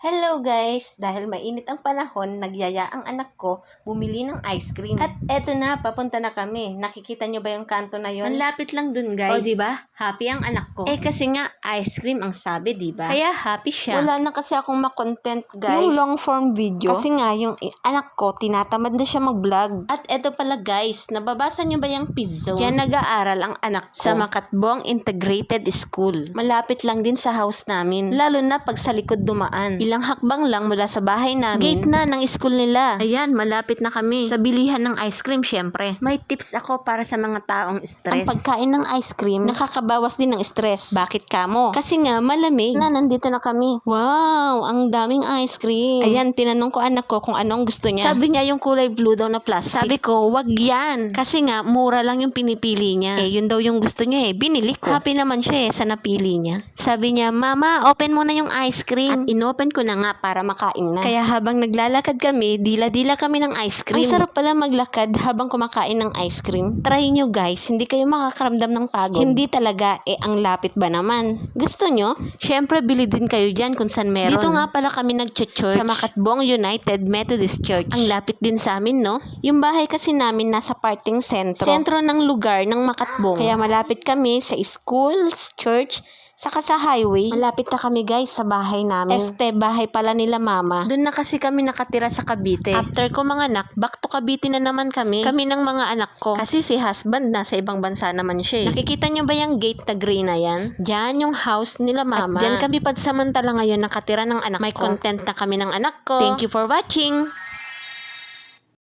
Hello guys! Dahil mainit ang panahon, nagyaya ang anak ko bumili ng ice cream. At eto na, papunta na kami. Nakikita nyo ba yung kanto na yon? Ang lapit lang dun guys. O, di ba? Happy ang anak ko. Eh kasi nga, ice cream ang sabi, di ba? Kaya happy siya. Wala na kasi akong makontent guys. Yung long form video. Kasi nga, yung anak ko, tinatamad na siya mag-vlog. At eto pala guys, nababasa nyo ba yung pizzo? Diyan nag-aaral ang anak ko. Sa Makatbong Integrated School. Malapit lang din sa house namin. Lalo na pag sa likod dumaan. Ilang hakbang lang mula sa bahay namin. Gate na ng school nila. Ayan, malapit na kami. Sa bilihan ng ice cream, syempre. May tips ako para sa mga taong stress. Ang pagkain ng ice cream, nakakabawas din ng stress. Bakit kamo? Kasi nga, malamig. Na, nandito na kami. Wow, ang daming ice cream. Ayan, tinanong ko anak ko kung anong gusto niya. Sabi niya yung kulay blue daw na plastic. Sabi ko, wag yan. Kasi nga, mura lang yung pinipili niya. Eh, yun daw yung gusto niya eh. Binili ko. Happy naman siya eh sa napili niya. Sabi niya, Mama, open mo na yung ice cream. At inopen ko na nga para makain na. Kaya habang naglalakad kami, dila-dila kami ng ice cream. Ang sarap pala maglakad habang kumakain ng ice cream. Try nyo guys, hindi kayo makakaramdam ng pagod. Hindi talaga, eh ang lapit ba naman? Gusto nyo? Siyempre, bili din kayo dyan kung saan meron. Dito nga pala kami nag-church. Sa Makatbong United Methodist Church. Ang lapit din sa amin, no? Yung bahay kasi namin nasa parting sentro. Sentro ng lugar ng Makatbong. Kaya malapit kami sa schools, church, Saka sa highway, malapit na kami guys sa bahay namin. Este, bahay pala nila mama. Doon na kasi kami nakatira sa Cavite. After ko mga anak, back to Cavite na naman kami. Kami ng mga anak ko. Kasi si husband na sa ibang bansa naman siya. eh. Nakikita nyo ba yung gate na green na yan? Diyan yung house nila mama. At diyan kami pagsamantala ngayon nakatira ng anak May content na kami ng anak ko. Thank you for watching!